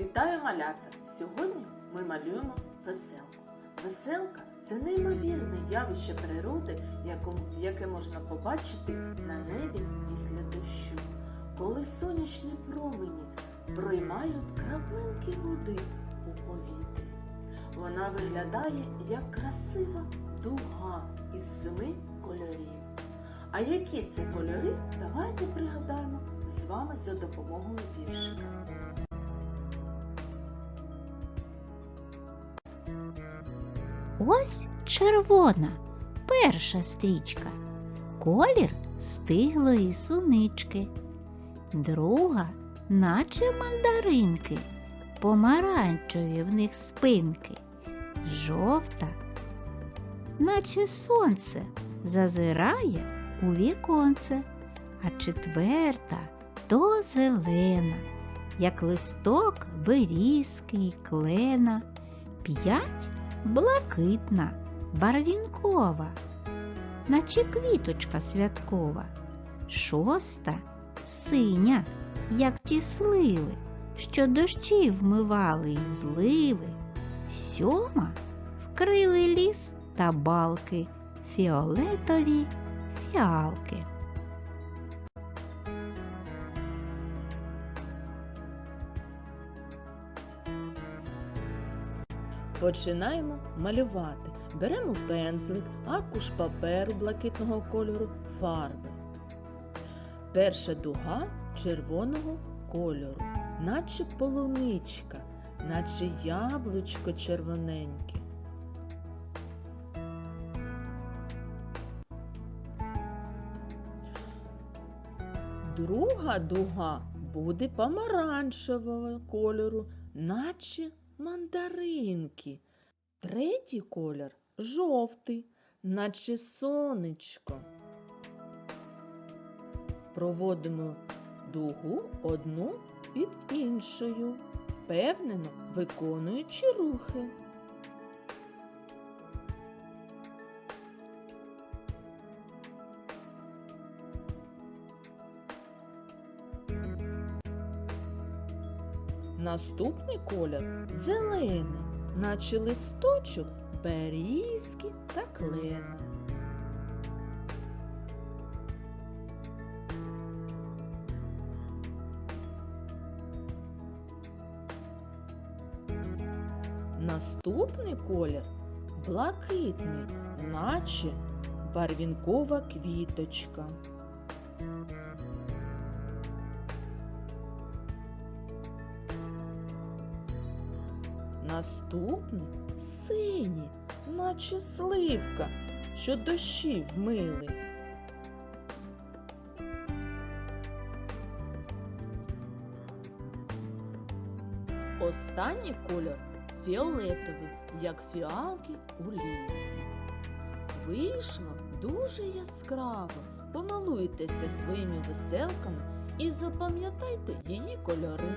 Вітаю малята! Сьогодні ми малюємо веселку. Веселка це неймовірне явище природи, яке можна побачити на небі після дощу, коли сонячні промені проймають краплинки води у повітрі. Вона виглядає як красива дуга із семи кольорів. А які це кольори, давайте пригадаємо з вами за допомогою віршика. Ось червона перша стрічка, колір стиглої сунички, друга, наче мандаринки, помаранчеві в них спинки, жовта, наче сонце зазирає у віконце, а четверта то зелена, як листок берізки й клена, п'ять блакитна, барвінкова, наче квіточка святкова, шоста синя, як ті сливи, що дощі вмивали й зливи, сьома вкрили ліс та балки, фіолетові фіалки. Починаємо малювати. Беремо пензлик, аркуш паперу блакитного кольору, фарби. Перша дуга червоного кольору, наче полуничка, наче яблучко червоненьке. Друга дуга буде помаранчевого кольору, наче мандаринки. Третій колір жовтий, наче сонечко. Проводимо дугу одну під іншою, впевнено виконуючи рухи. Наступний колір зелений, наче листочок берізки та клена. Наступний колір блакитний, наче барвінкова квіточка. Наступний синій, наче сливка, що дощі вмили. Останній кольор фіолетовий, як фіалки у лісі. Вийшло дуже яскраво. Помилуйтеся своїми веселками і запам'ятайте її кольори.